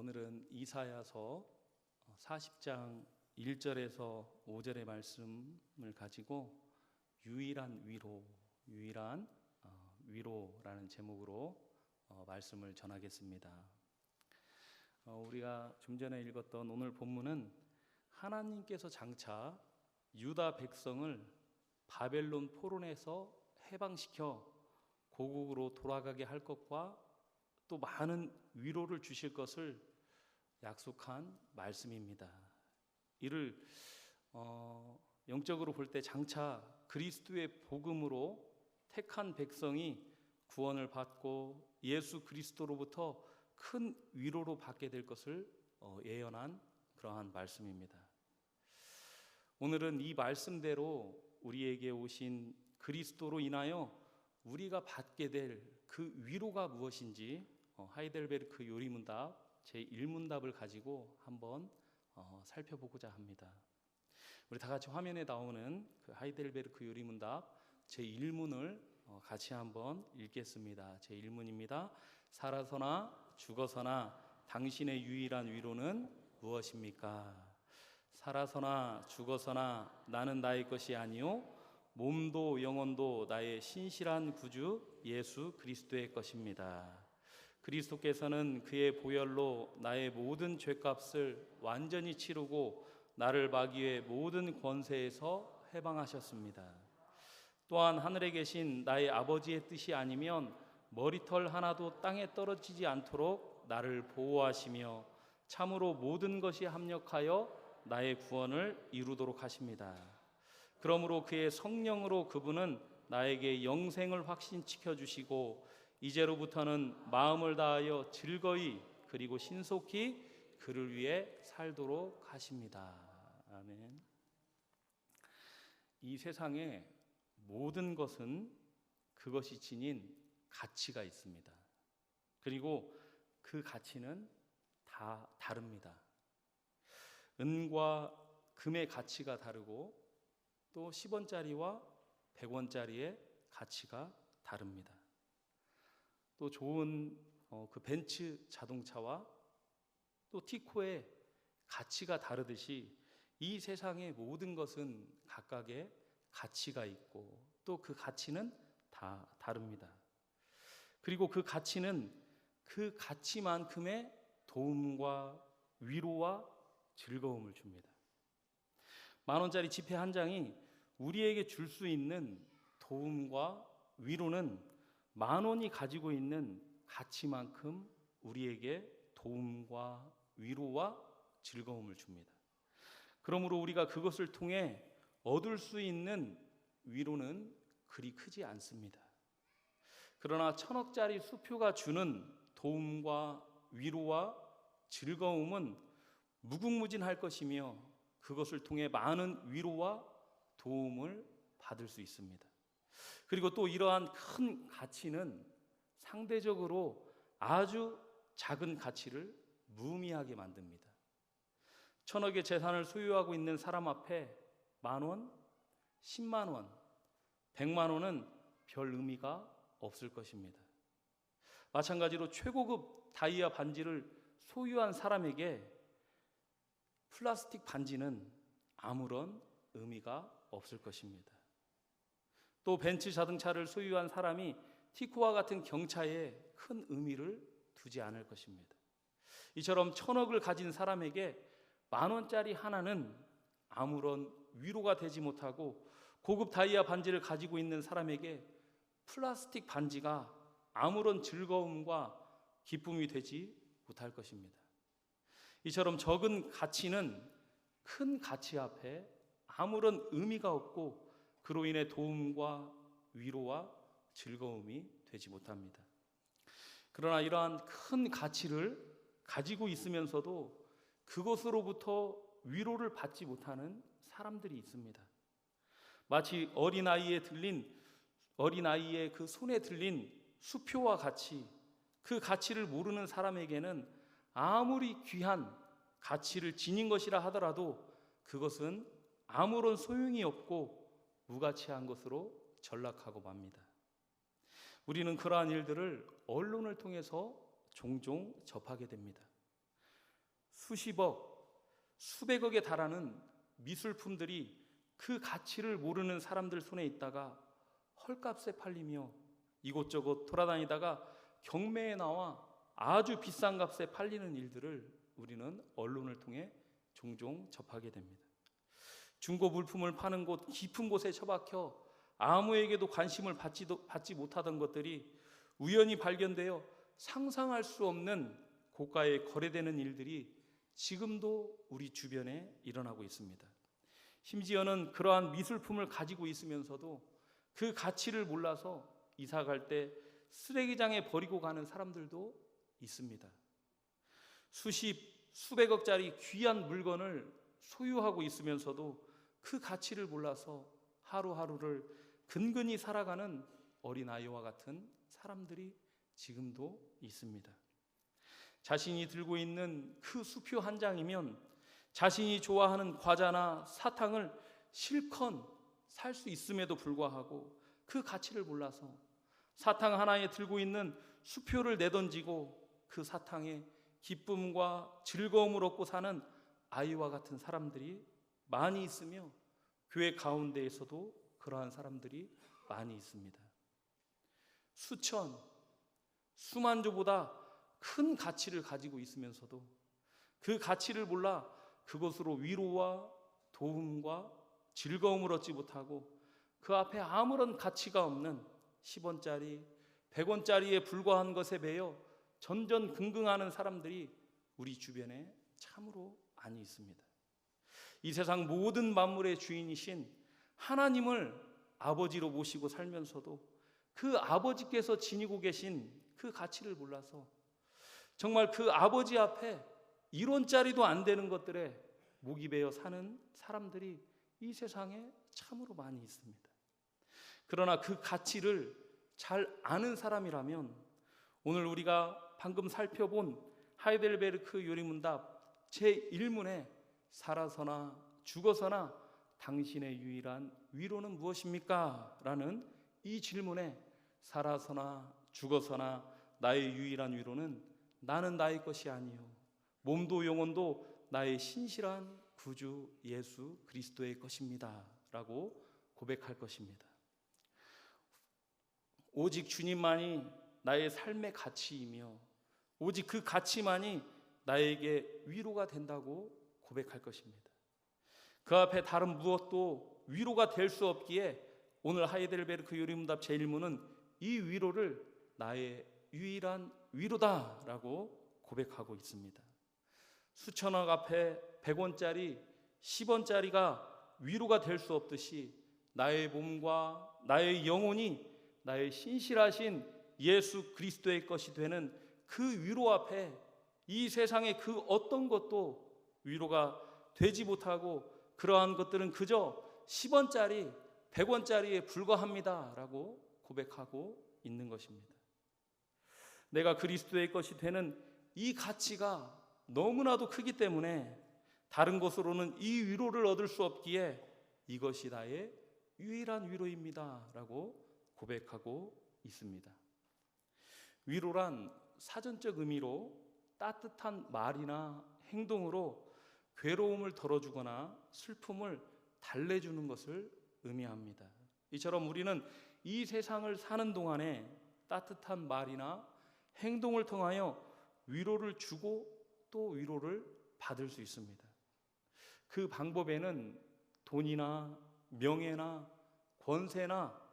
오늘은 이사야서 40장 1절에서 5절의 말씀을 가지고 유일한 위로, 유일한 어, 위로라는 제목으로 어, 말씀을 전하겠습니다. 어, 우리가 좀 전에 읽었던 오늘 본문은 하나님께서 장차 유다 백성을 바벨론 포론에서 해방시켜 고국으로 돌아가게 할 것과 또 많은 위로를 주실 것을 약속한 말씀입니다. 이를 어, 영적으로 볼 때 장차 그리스도의 복음으로 택한 백성이 구원을 받고 예수 그리스도로부터 큰 위로로 받게 될 것을 어, 예언한 그러한 말씀입니다. 오늘은 이 말씀대로 우리에게 오신 그리스도로 인하여 우리가 받게 될 그 위로가 무엇인지 어, 하이델베르크 요리문답 제 1문답을 가지고 한번 어, 살펴보고자 합니다. 우리 다 같이 화면에 나오는 그 하이델베르크 요리문답 제 1문을 어, 같이 한번 읽겠습니다. 제 1문입니다. 살아서나 죽어서나 당신의 유일한 위로는 무엇입니까? 살아서나 죽어서나 나는 나의 것이 아니요 몸도 영혼도 나의 신실한 구주 예수 그리스도의 것입니다. 그리스도께서는 그의 보혈로 나의 모든 죄값을 완전히 치르고 나를 막위해 모든 권세에서 해방하셨습니다. 또한 하늘에 계신 나의 아버지의 뜻이 아니면 머리털 하나도 땅에 떨어지지 않도록 나를 보호하시며 참으로 모든 것이 합력하여 나의 구원을 이루도록 하십니다. 그러므로 그의 성령으로 그분은 나에게 영생을 확신시켜 주시고 이제로부터는 마음을 다하여 즐거이 그리고 신속히 그를 위해 살도록 하십니다. 아멘. 이 세상에 모든 것은 그것이 지닌 가치가 있습니다. 그리고 그 가치는 다 다릅니다. 은과 금의 가치가 다르고 또 10원짜리와 100원짜리의 가치가 다릅니다. 또 좋은 어, 그 벤츠 자동차와 또 티코의 가치가 다르듯이 이 세상의 모든 것은 각각의 가치가 있고 또 그 가치는 다 다릅니다. 그리고 그 가치는 그 가치만큼의 도움과 위로와 즐거움을 줍니다. 만 원짜리 지폐 한 장이 우리에게 줄 수 있는 도움과 위로는 만 원이 가지고 있는 가치만큼 우리에게 도움과 위로와 즐거움을 줍니다. 그러므로 우리가 그것을 통해 얻을 수 있는 위로는 그리 크지 않습니다. 그러나 천억짜리 수표가 주는 도움과 위로와 즐거움은 무궁무진할 것이며 그것을 통해 많은 위로와 도움을 받을 수 있습니다. 그리고 또 이러한 큰 가치는 상대적으로 아주 작은 가치를 무의미하게 만듭니다. 천억의 재산을 소유하고 있는 사람 앞에 만 원, 십만 원, 백만 원은 별 의미가 없을 것입니다. 마찬가지로 최고급 다이아 반지를 소유한 사람에게 플라스틱 반지는 아무런 의미가 없을 것입니다. 또 벤츠 자동차를 소유한 사람이 티코와 같은 경차에 큰 의미를 두지 않을 것입니다. 이처럼 천억을 가진 사람에게 만 원짜리 하나는 아무런 위로가 되지 못하고 고급 다이아 반지를 가지고 있는 사람에게 플라스틱 반지가 아무런 즐거움과 기쁨이 되지 못할 것입니다. 이처럼 적은 가치는 큰 가치 앞에 아무런 의미가 없고 그로 인해 도움과 위로와 즐거움이 되지 못합니다. 그러나 이러한 큰 가치를 가지고 있으면서도 그것으로부터 위로를 받지 못하는 사람들이 있습니다. 마치 어린아이에 들린 어린아이의 그 손에 들린 수표와 같이 그 가치를 모르는 사람에게는 아무리 귀한 가치를 지닌 것이라 하더라도 그것은 아무런 소용이 없고 무가치한 것으로 전락하고 맙니다. 우리는 그러한 일들을 언론을 통해서 종종 접하게 됩니다. 수십억, 수백억에 달하는 미술품들이 그 가치를 모르는 사람들 손에 있다가 헐값에 팔리며 이곳저곳 돌아다니다가 경매에 나와 아주 비싼 값에 팔리는 일들을 우리는 언론을 통해 종종 접하게 됩니다. 중고 물품을 파는 곳 깊은 곳에 처박혀 아무에게도 관심을 받지도, 받지 못하던 것들이 우연히 발견되어 상상할 수 없는 고가에 거래되는 일들이 지금도 우리 주변에 일어나고 있습니다. 심지어는 그러한 미술품을 가지고 있으면서도 그 가치를 몰라서 이사 갈 때 쓰레기장에 버리고 가는 사람들도 있습니다. 수십, 수백억짜리 귀한 물건을 소유하고 있으면서도 그 가치를 몰라서 하루하루를 근근히 살아가는 어린아이와 같은 사람들이 지금도 있습니다. 자신이 들고 있는 그 수표 한 장이면 자신이 좋아하는 과자나 사탕을 실컷 살 수 있음에도 불구하고 그 가치를 몰라서 사탕 하나에 들고 있는 수표를 내던지고 그 사탕에 기쁨과 즐거움을 얻고 사는 아이와 같은 사람들이 많이 있으며 교회 가운데에서도 그러한 사람들이 많이 있습니다. 수천, 수만 조보다 큰 가치를 가지고 있으면서도 그 가치를 몰라 그것으로 위로와 도움과 즐거움을 얻지 못하고 그 앞에 아무런 가치가 없는 10원짜리, 100원짜리에 불과한 것에 매여 전전긍긍하는 사람들이 우리 주변에 참으로 많이 있습니다. 이 세상 모든 만물의 주인이신 하나님을 아버지로 모시고 살면서도 그 아버지께서 지니고 계신 그 가치를 몰라서 정말 그 아버지 앞에 1원짜리도 안 되는 것들에 목이 베어 사는 사람들이 이 세상에 참으로 많이 있습니다. 그러나 그 가치를 잘 아는 사람이라면 오늘 우리가 방금 살펴본 하이델베르크 요리문답 제1문에 살아서나 죽어서나 당신의 유일한 위로는 무엇입니까? 라는 이 질문에 살아서나 죽어서나 나의 유일한 위로는 나는 나의 것이 아니요 몸도 영혼도 나의 신실한 구주 예수 그리스도의 것입니다 라고 고백할 것입니다. 오직 주님만이 나의 삶의 가치이며 오직 그 가치만이 나에게 위로가 된다고 고백할 것입니다. 그 앞에 다른 무엇도 위로가 될 수 없기에 오늘 하이델베르크 요리문답 제1문은 이 위로를 나의 유일한 위로다라고 고백하고 있습니다. 수천억 앞에 100원짜리, 10원짜리가 위로가 될 수 없듯이 나의 몸과 나의 영혼이 나의 신실하신 예수 그리스도의 것이 되는 그 위로 앞에 이 세상의 그 어떤 것도 위로가 되지 못하고 그러한 것들은 그저 10원짜리, 100원짜리에 불과합니다 라고 고백하고 있는 것입니다. 내가 그리스도의 것이 되는 이 가치가 너무나도 크기 때문에 다른 곳으로는 이 위로를 얻을 수 없기에 이것이 나의 유일한 위로입니다 라고 고백하고 있습니다. 위로란 사전적 의미로 따뜻한 말이나 행동으로 괴로움을 덜어주거나 슬픔을 달래주는 것을 의미합니다. 이처럼 우리는 이 세상을 사는 동안에 따뜻한 말이나 행동을 통하여 위로를 주고 또 위로를 받을 수 있습니다. 그 방법에는 돈이나 명예나 권세나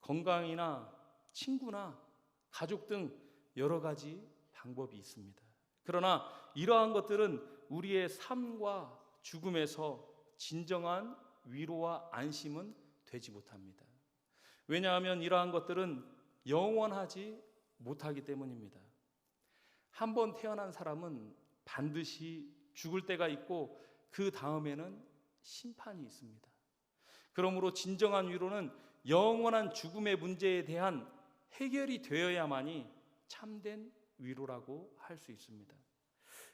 건강이나 친구나 가족 등 여러 가지 방법이 있습니다. 그러나 이러한 것들은 우리의 삶과 죽음에서 진정한 위로와 안심은 되지 못합니다. 왜냐하면 이러한 것들은 영원하지 못하기 때문입니다. 한 번 태어난 사람은 반드시 죽을 때가 있고 그 다음에는 심판이 있습니다. 그러므로 진정한 위로는 영원한 죽음의 문제에 대한 해결이 되어야만이 참된 위로라고 할 수 있습니다.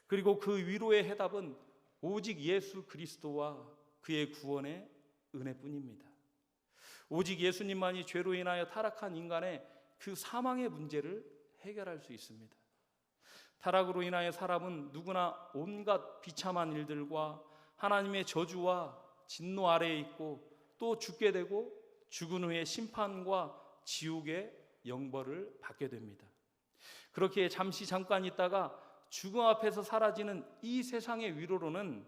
그리고 그 위로의 해답은 오직 예수 그리스도와 그의 구원의 은혜뿐입니다. 오직 예수님만이 죄로 인하여 타락한 인간의 그 사망의 문제를 해결할 수 있습니다. 타락으로 인하여 사람은 누구나 온갖 비참한 일들과 하나님의 저주와 진노 아래에 있고 또 죽게 되고 죽은 후에 심판과 지옥의 영벌을 받게 됩니다. 그렇게 잠시 잠깐 있다가 죽음 앞에서 사라지는 이 세상의 위로로는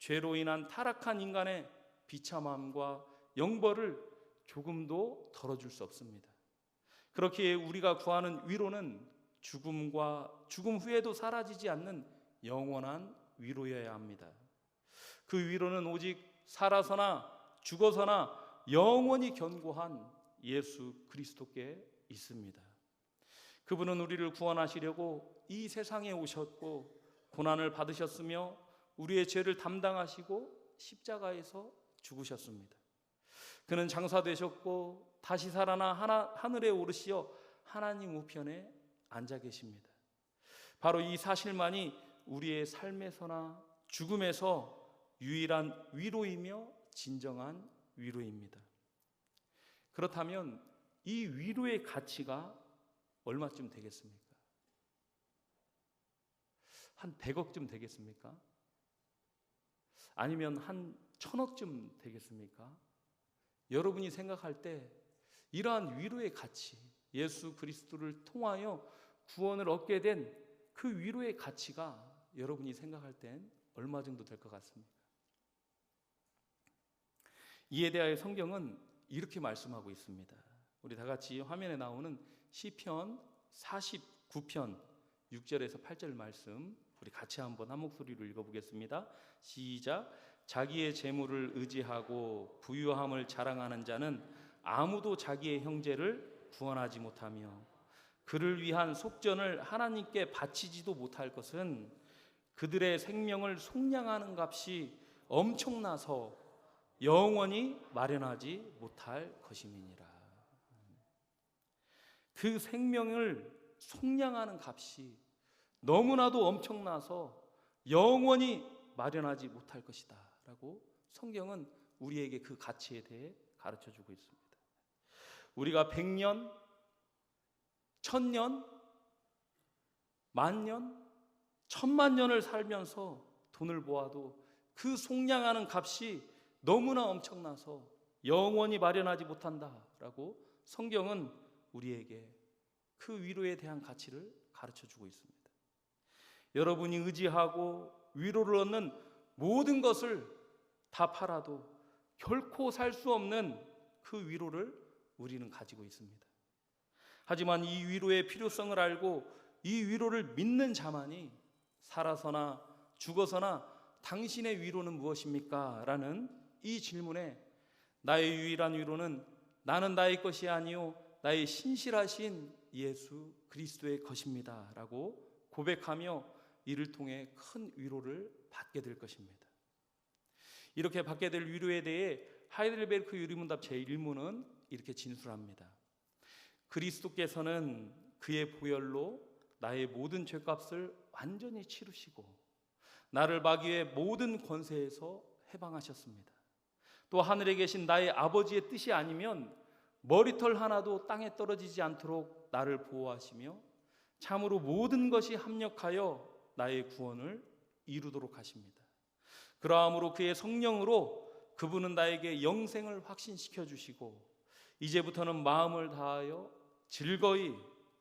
죄로 인한 타락한 인간의 비참함과 영벌을 조금도 덜어줄 수 없습니다. 그렇게 우리가 구하는 위로는 죽음과 죽음 후에도 사라지지 않는 영원한 위로여야 합니다. 그 위로는 오직 살아서나 죽어서나 영원히 견고한 예수 그리스도께 있습니다. 그분은 우리를 구원하시려고 이 세상에 오셨고 고난을 받으셨으며 우리의 죄를 담당하시고 십자가에서 죽으셨습니다. 그는 장사되셨고 다시 살아나 하나, 하늘에 오르시어 하나님 우편에 앉아 계십니다. 바로 이 사실만이 우리의 삶에서나 죽음에서 유일한 위로이며 진정한 위로입니다. 그렇다면 이 위로의 가치가 얼마쯤 되겠습니까? 한 100억쯤 되겠습니까? 아니면 한 천억쯤 되겠습니까? 여러분이 생각할 때 이러한 위로의 가치, 예수 그리스도를 통하여 구원을 얻게 된 그 위로의 가치가 여러분이 생각할 땐 얼마 정도 될 것 같습니까? 이에 대하여 성경은 이렇게 말씀하고 있습니다. 우리 다 같이 화면에 나오는 시편 49편 6절에서 8절 말씀 우리 같이 한번 한 목소리로 읽어보겠습니다. 시작. 자기의 재물을 의지하고 부유함을 자랑하는 자는 아무도 자기의 형제를 구원하지 못하며 그를 위한 속전을 하나님께 바치지도 못할 것은 그들의 생명을 속량하는 값이 엄청나서 영원히 마련하지 못할 것임이니라. 그 생명을 속량하는 값이 너무나도 엄청나서 영원히 마련하지 못할 것이다. 라고 성경은 우리에게 그 가치에 대해 가르쳐 주고 있습니다. 우리가 100년, 1000년, 만년, 천만 년을 살면서 돈을 모아도 그 속량하는 값이 너무나 엄청나서 영원히 마련하지 못한다라고 성경은 우리에게 그 위로에 대한 가치를 가르쳐 주고 있습니다. 여러분이 의지하고 위로를 얻는 모든 것을 다 팔아도 결코 살 수 없는 그 위로를 우리는 가지고 있습니다. 하지만 이 위로의 필요성을 알고 이 위로를 믿는 자만이 살아서나 죽어서나 당신의 위로는 무엇입니까? 라는 이 질문에 나의 유일한 위로는 나는 나의 것이 아니요 나의 신실하신 예수 그리스도의 것입니다. 라고 고백하며 이를 통해 큰 위로를 받게 될 것입니다. 이렇게 받게 될 위로에 대해 하이델베르크 유리문답 제1문은 이렇게 진술합니다. 그리스도께서는 그의 보혈로 나의 모든 죄값을 완전히 치르시고 나를 마귀의 모든 권세에서 해방하셨습니다. 또 하늘에 계신 나의 아버지의 뜻이 아니면 머리털 하나도 땅에 떨어지지 않도록 나를 보호하시며 참으로 모든 것이 합력하여 나의 구원을 이루도록 하십니다. 그러함으로 그의 성령으로 그분은 나에게 영생을 확신시켜 주시고 이제부터는 마음을 다하여 즐거이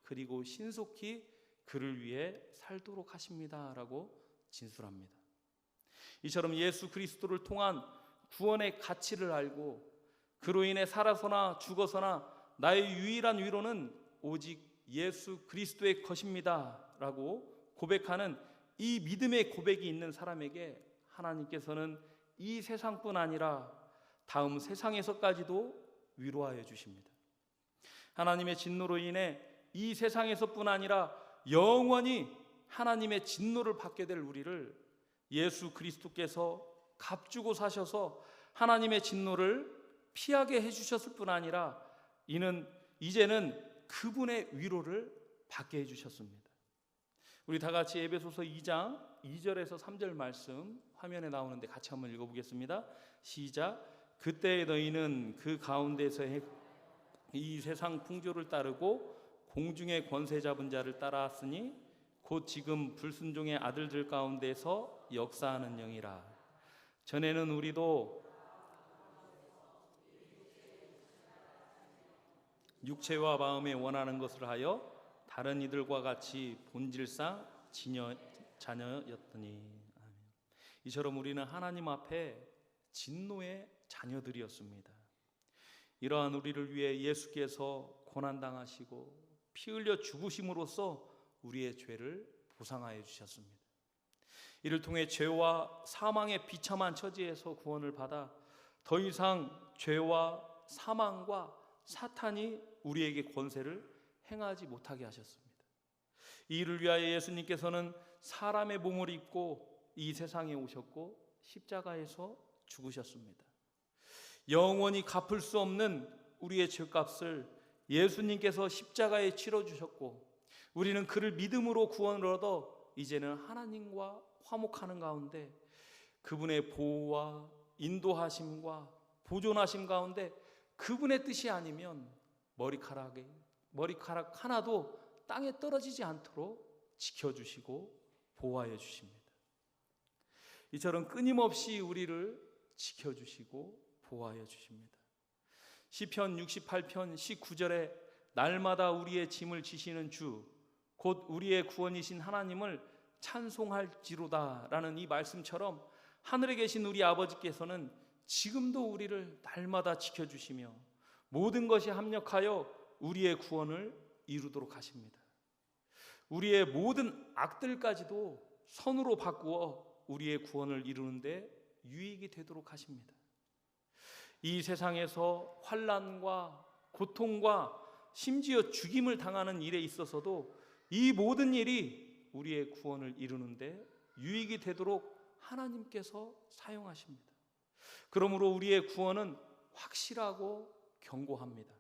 그리고 신속히 그를 위해 살도록 하십니다라고 진술합니다. 이처럼 예수 그리스도를 통한 구원의 가치를 알고 그로 인해 살아서나 죽어서나 나의 유일한 위로는 오직 예수 그리스도의 것입니다라고 고백하는 이 믿음의 고백이 있는 사람에게 하나님께서는 이 세상뿐 아니라 다음 세상에서까지도 위로하여 주십니다. 하나님의 진노로 인해 이 세상에서뿐 아니라 영원히 하나님의 진노를 받게 될 우리를 예수 그리스도께서 값주고 사셔서 하나님의 진노를 피하게 해주셨을 뿐 아니라 이는 이제는 그분의 위로를 받게 해주셨습니다. 우리 다 같이 에베소서 2장 2절에서 3절 말씀 화면에 나오는데 같이 한번 읽어보겠습니다. 시작. 그때 너희는 그 가운데서 이 세상 풍조를 따르고 공중의 권세 잡은 자를 따라왔으니 곧 지금 불순종의 아들들 가운데서 역사하는 영이라 전에는 우리도 육체와 마음에 원하는 것을 하여 다른 이들과 같이 본질상 지녀, 자녀였더니 아멘. 이처럼 우리는 하나님 앞에 진노의 자녀들이었습니다. 이러한 우리를 위해 예수께서 고난 당하시고 피 흘려 죽으심으로써 우리의 죄를 보상하여 주셨습니다. 이를 통해 죄와 사망의 비참한 처지에서 구원을 받아 더 이상 죄와 사망과 사탄이 우리에게 권세를 행하지 못하게 하셨습니다. 이 일을 위하여 예수님께서는 사람의 몸을 입고 이 세상에 오셨고 십자가에서 죽으셨습니다. 영원히 갚을 수 없는 우리의 죄값을 예수님께서 십자가에 치러 주셨고 우리는 그를 믿음으로 구원을 얻어 이제는 하나님과 화목하는 가운데 그분의 보호와 인도하심과 보존하심 가운데 그분의 뜻이 아니면 머리카락에 머리카락 하나도 땅에 떨어지지 않도록 지켜주시고 보호하여 주십니다. 이처럼 끊임없이 우리를 지켜주시고 보호하여 주십니다. 시편 68편 19절에 날마다 우리의 짐을 지시는 주, 곧 우리의 구원이신 하나님을 찬송할지로다라는 이 말씀처럼 하늘에 계신 우리 아버지께서는 지금도 우리를 날마다 지켜주시며 모든 것이 합력하여 우리의 구원을 이루도록 하십니다. 우리의 모든 악들까지도 선으로 바꾸어 우리의 구원을 이루는데 유익이 되도록 하십니다. 이 세상에서 환란과 고통과 심지어 죽임을 당하는 일에 있어서도 이 모든 일이 우리의 구원을 이루는데 유익이 되도록 하나님께서 사용하십니다. 그러므로 우리의 구원은 확실하고 견고합니다.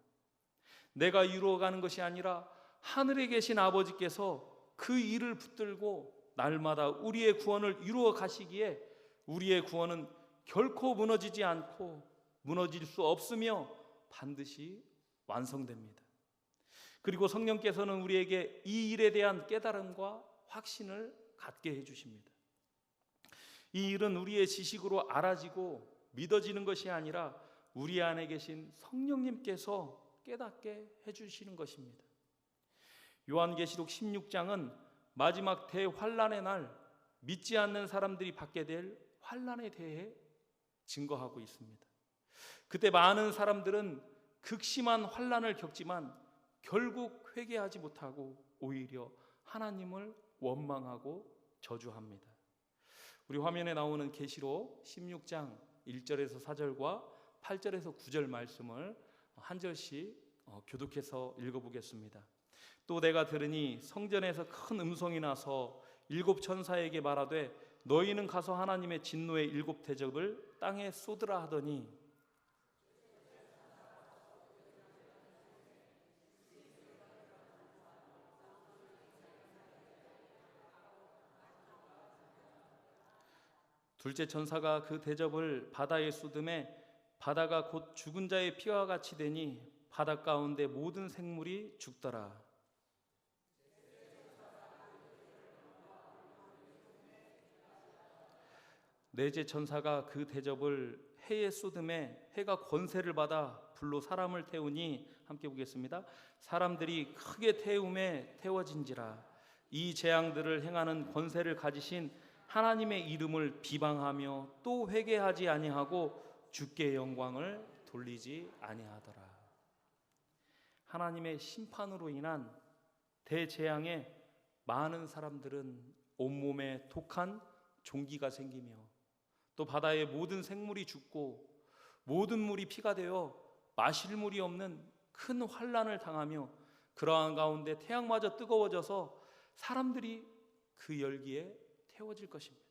내가 이루어가는 것이 아니라 하늘에 계신 아버지께서 그 일을 붙들고 날마다 우리의 구원을 이루어 가시기에 우리의 구원은 결코 무너지지 않고 무너질 수 없으며 반드시 완성됩니다. 그리고 성령께서는 우리에게 이 일에 대한 깨달음과 확신을 갖게 해 주십니다. 이 일은 우리의 지식으로 알아지고 믿어지는 것이 아니라 우리 안에 계신 성령님께서 깨닫게 해 주시는 것입니다. 요한계시록 16장은 마지막 대환란의 날 믿지 않는 사람들이 받게 될 환란에 대해 증거하고 있습니다. 그때 많은 사람들은 극심한 환란을 겪지만 결국 회개하지 못하고 오히려 하나님을 원망하고 저주합니다. 우리 화면에 나오는 계시록 16장 1절에서 4절과 8절에서 9절 말씀을 한 절씩 어, 교독해서 읽어보겠습니다. 또 내가 들으니 성전에서 큰 음성이 나서 일곱 천사에게 말하되 너희는 가서 하나님의 진노의 일곱 대접을 땅에 쏟으라 하더니 둘째 천사가 그 대접을 바다에 쏟음에 바다가 곧 죽은 자의 피와 같이 되니 바다 가운데 모든 생물이 죽더라. 넷째 천사가 그 대접을 해에 쏟음에 해가 권세를 받아 불로 사람을 태우니 함께 보겠습니다. 사람들이 크게 태움에 태워진지라 이 재앙들을 행하는 권세를 가지신 하나님의 이름을 비방하며 또 회개하지 아니하고 주께 영광을 돌리지 아니하더라. 하나님의 심판으로 인한 대재앙에 많은 사람들은 온몸에 독한 종기가 생기며 또 바다의 모든 생물이 죽고 모든 물이 피가 되어 마실 물이 없는 큰 환란을 당하며 그러한 가운데 태양마저 뜨거워져서 사람들이 그 열기에 태워질 것입니다.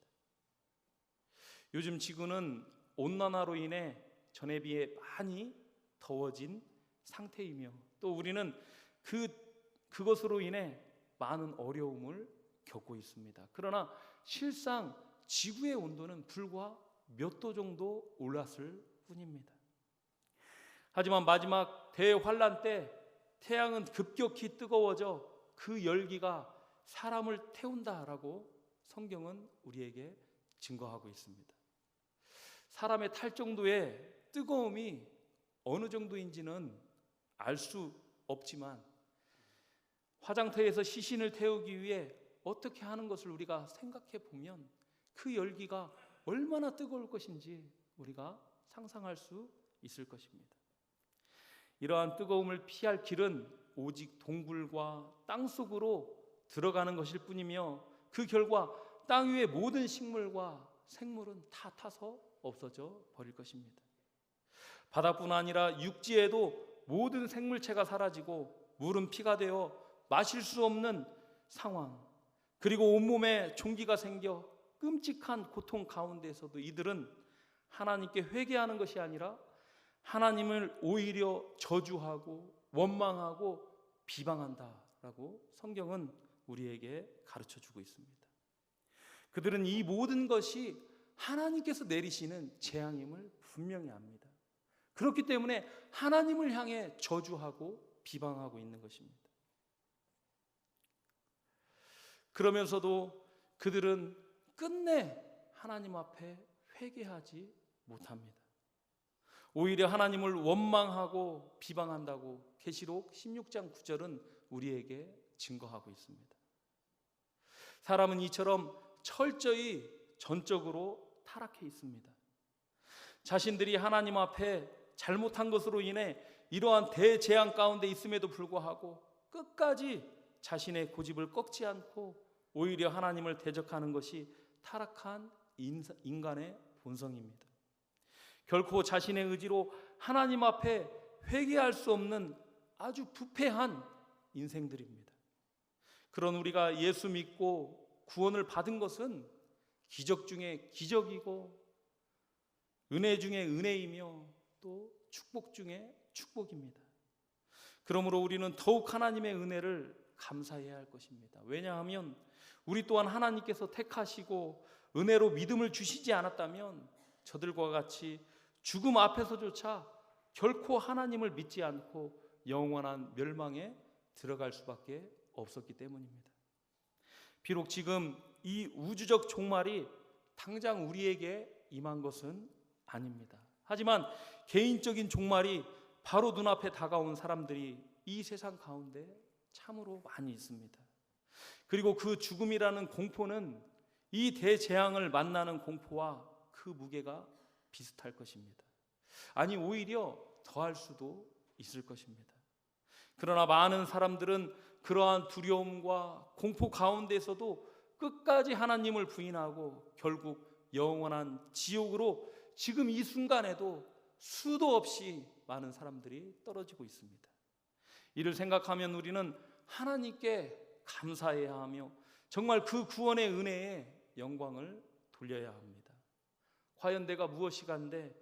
요즘 지구는 온난화로 인해 전에 비해 많이 더워진 상태이며 또 우리는 그 그것으로 인해 많은 어려움을 겪고 있습니다. 그러나 실상 지구의 온도는 불과 몇 도 정도 올랐을 뿐입니다. 하지만 마지막 대환란 때 태양은 급격히 뜨거워져 그 열기가 사람을 태운다라고 성경은 우리에게 증거하고 있습니다. 사람의 탈 정도의 뜨거움이 어느 정도인지는 알 수 없지만 화장터에서 시신을 태우기 위해 어떻게 하는 것을 우리가 생각해 보면 그 열기가 얼마나 뜨거울 것인지 우리가 상상할 수 있을 것입니다. 이러한 뜨거움을 피할 길은 오직 동굴과 땅 속으로 들어가는 것일 뿐이며 그 결과 땅 위의 모든 식물과 생물은 다 타서 없어져 버릴 것입니다. 바다뿐 아니라 육지에도 모든 생물체가 사라지고 물은 피가 되어 마실 수 없는 상황. 그리고 온몸에 종기가 생겨 끔찍한 고통 가운데서도 이들은 하나님께 회개하는 것이 아니라 하나님을 오히려 저주하고 원망하고 비방한다라고 성경은 우리에게 가르쳐 주고 있습니다. 그들은 이 모든 것이 하나님께서 내리시는 재앙임을 분명히 압니다. 그렇기 때문에 하나님을 향해 저주하고 비방하고 있는 것입니다. 그러면서도 그들은 끝내 하나님 앞에 회개하지 못합니다. 오히려 하나님을 원망하고 비방한다고 계시록 16장 9절은 우리에게 증거하고 있습니다. 사람은 이처럼 철저히 전적으로 타락해 있습니다. 자신들이 하나님 앞에 잘못한 것으로 인해 이러한 대재앙 가운데 있음에도 불구하고 끝까지 자신의 고집을 꺾지 않고 오히려 하나님을 대적하는 것이 타락한 인간의 본성입니다. 결코 자신의 의지로 하나님 앞에 회개할 수 없는 아주 부패한 인생들입니다. 그런 우리가 예수 믿고 구원을 받은 것은 기적 중에 기적이고 은혜 중에 은혜이며 또 축복 중에 축복입니다. 그러므로 우리는 더욱 하나님의 은혜를 감사해야 할 것입니다. 왜냐하면 우리 또한 하나님께서 택하시고 은혜로 믿음을 주시지 않았다면 저들과 같이 죽음 앞에서조차 결코 하나님을 믿지 않고 영원한 멸망에 들어갈 수밖에 없었기 때문입니다. 비록 지금 이 우주적 종말이 당장 우리에게 임한 것은 아닙니다. 하지만 개인적인 종말이 바로 눈앞에 다가온 사람들이 이 세상 가운데 참으로 많이 있습니다. 그리고 그 죽음이라는 공포는 이 대재앙을 만나는 공포와 그 무게가 비슷할 것입니다. 아니, 오히려 더할 수도 있을 것입니다. 그러나 많은 사람들은 그러한 두려움과 공포 가운데서도 끝까지 하나님을 부인하고 결국 영원한 지옥으로 지금 이 순간에도 수도 없이 많은 사람들이 떨어지고 있습니다. 이를 생각하면 우리는 하나님께 감사해야 하며 정말 그 구원의 은혜에 영광을 돌려야 합니다. 과연 내가 무엇이 간데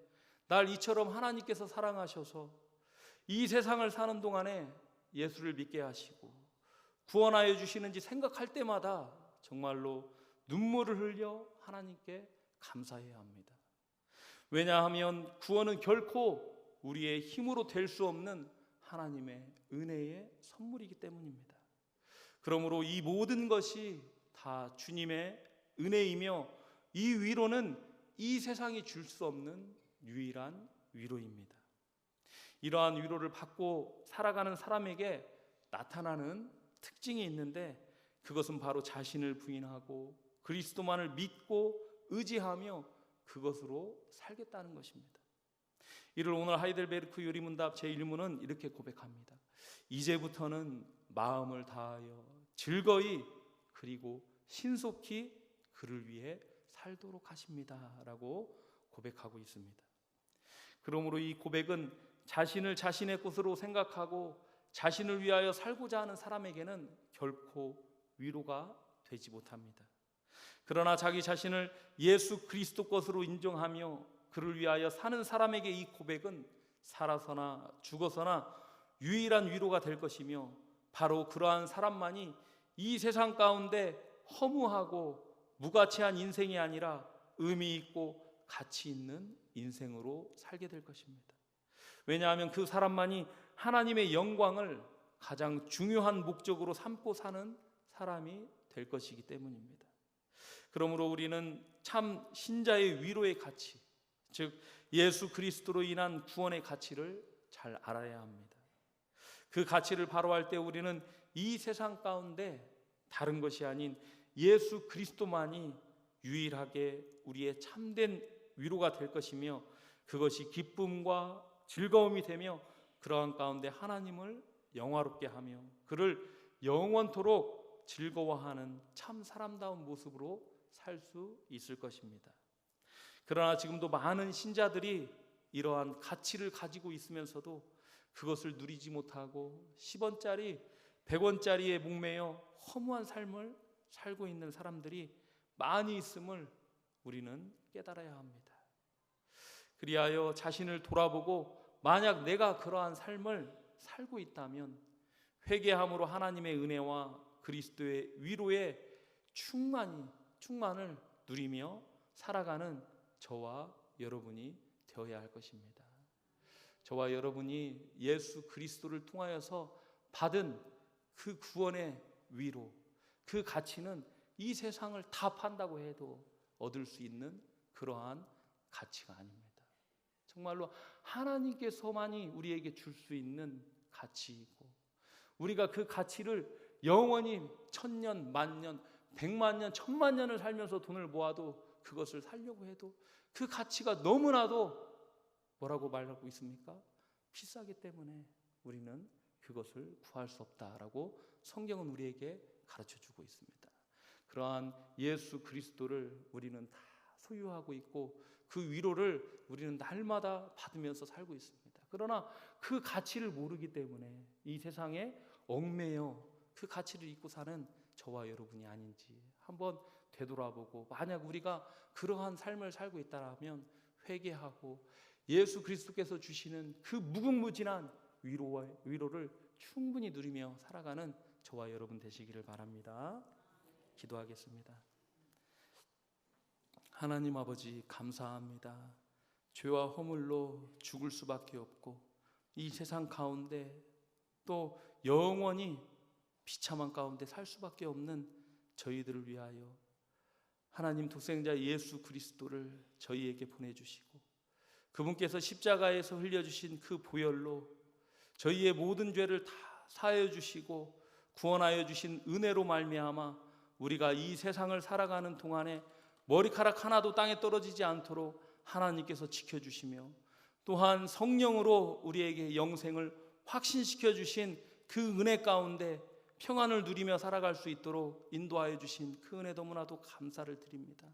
날 이처럼 하나님께서 사랑하셔서 이 세상을 사는 동안에 예수를 믿게 하시고 구원하여 주시는지 생각할 때마다 정말로 눈물을 흘려 하나님께 감사해야 합니다. 왜냐하면 구원은 결코 우리의 힘으로 될 수 없는 하나님의 은혜의 선물이기 때문입니다. 그러므로 이 모든 것이 다 주님의 은혜이며 이 위로는 이 세상이 줄 수 없는 유일한 위로입니다. 이러한 위로를 받고 살아가는 사람에게 나타나는 특징이 있는데 그것은 바로 자신을 부인하고 그리스도만을 믿고 의지하며 그것으로 살겠다는 것입니다. 이를 오늘 하이델베르크 요리문답 제1문은 이렇게 고백합니다. 이제부터는 마음을 다하여 즐거이 그리고 신속히 그를 위해 살도록 하십니다라고 고백하고 있습니다. 그러므로 이 고백은 자신을 자신의 것으로 생각하고 자신을 위하여 살고자 하는 사람에게는 결코 위로가 되지 못합니다. 그러나 자기 자신을 예수 그리스도 것으로 인정하며 그를 위하여 사는 사람에게 이 고백은 살아서나 죽어서나 유일한 위로가 될 것이며 바로 그러한 사람만이 이 세상 가운데 허무하고 무가치한 인생이 아니라 의미 있고 가치 있는 인생으로 살게 될 것입니다. 왜냐하면 그 사람만이 하나님의 영광을 가장 중요한 목적으로 삼고 사는 사람이 될 것이기 때문입니다. 그러므로 우리는 참 신자의 위로의 가치, 즉 예수 그리스도로 인한 구원의 가치를 잘 알아야 합니다. 그 가치를 바로 할 때 우리는 이 세상 가운데 다른 것이 아닌 예수 그리스도만이 유일하게 우리의 참된 위로가 될 것이며 그것이 기쁨과 즐거움이 되며 그러한 가운데 하나님을 영화롭게 하며 그를 영원토록 즐거워하는 참 사람다운 모습으로 살 수 있을 것입니다. 그러나 지금도 많은 신자들이 이러한 가치를 가지고 있으면서도 그것을 누리지 못하고 10원짜리, 100원짜리에 목매여 허무한 삶을 살고 있는 사람들이 많이 있음을 우리는 깨달아야 합니다. 그리하여 자신을 돌아보고 만약 내가 그러한 삶을 살고 있다면 회개함으로 하나님의 은혜와 그리스도의 위로의 충만이 충만을 누리며 살아가는 저와 여러분이 되어야 할 것입니다. 저와 여러분이 예수 그리스도를 통하여서 받은 그 구원의 위로, 그 가치는 이 세상을 다 판다고 해도 얻을 수 있는 그러한 가치가 아닙니다. 정말로 하나님께서만이 우리에게 줄 수 있는 가치이고 우리가 그 가치를 영원히 천년, 만년, 백만 년, 천만 년을 살면서 돈을 모아도 그것을 살려고 해도 그 가치가 너무나도 뭐라고 말하고 있습니까? 비싸기 때문에 우리는 그것을 구할 수 없다라고 성경은 우리에게 가르쳐 주고 있습니다. 그러한 예수 그리스도를 우리는 다 소유하고 있고 그 위로를 우리는 날마다 받으면서 살고 있습니다. 그러나 그 가치를 모르기 때문에 이 세상에 얽매여 그 가치를 잊고 사는 저와 여러분이 아닌지 한번 되돌아보고 만약 우리가 그러한 삶을 살고 있다면 회개하고 예수 그리스도께서 주시는 그 무궁무진한 위로와 위로를 충분히 누리며 살아가는 저와 여러분 되시기를 바랍니다. 기도하겠습니다. 하나님 아버지 감사합니다. 죄와 허물로 죽을 수밖에 없고 이 세상 가운데 또 영원히 비참한 가운데 살 수밖에 없는 저희들을 위하여 하나님 독생자 예수 그리스도를 저희에게 보내주시고 그분께서 십자가에서 흘려주신 그 보혈로 저희의 모든 죄를 다 사하여 주시고 구원하여 주신 은혜로 말미암아 우리가 이 세상을 살아가는 동안에 머리카락 하나도 땅에 떨어지지 않도록 하나님께서 지켜주시며 또한 성령으로 우리에게 영생을 확신시켜 주신 그 은혜 가운데 평안을 누리며 살아갈 수 있도록 인도하여 주신 그 은혜 너무나도 감사를 드립니다.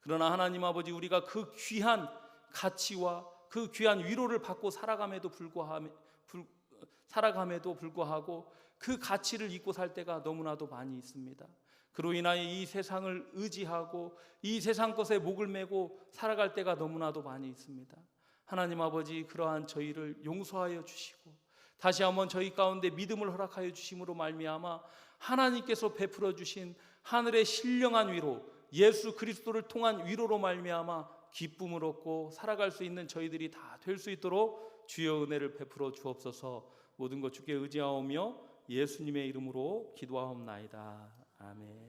그러나 하나님 아버지 우리가 그 귀한 가치와 그 귀한 위로를 받고 살아감에도 불구하며 불, 살아감에도 불구하고 그 가치를 잊고 살 때가 너무나도 많이 있습니다. 그로 인하여 이 세상을 의지하고 이 세상 것에 목을 메고 살아갈 때가 너무나도 많이 있습니다. 하나님 아버지 그러한 저희를 용서하여 주시고 다시 한번 저희 가운데 믿음을 허락하여 주심으로 말미암아 하나님께서 베풀어 주신 하늘의 신령한 위로 예수 그리스도를 통한 위로로 말미암아 기쁨을 얻고 살아갈 수 있는 저희들이 다 될 수 있도록 주여 은혜를 베풀어 주옵소서 모든 것 주께 의지하오며 예수님의 이름으로 기도하옵나이다. 아멘.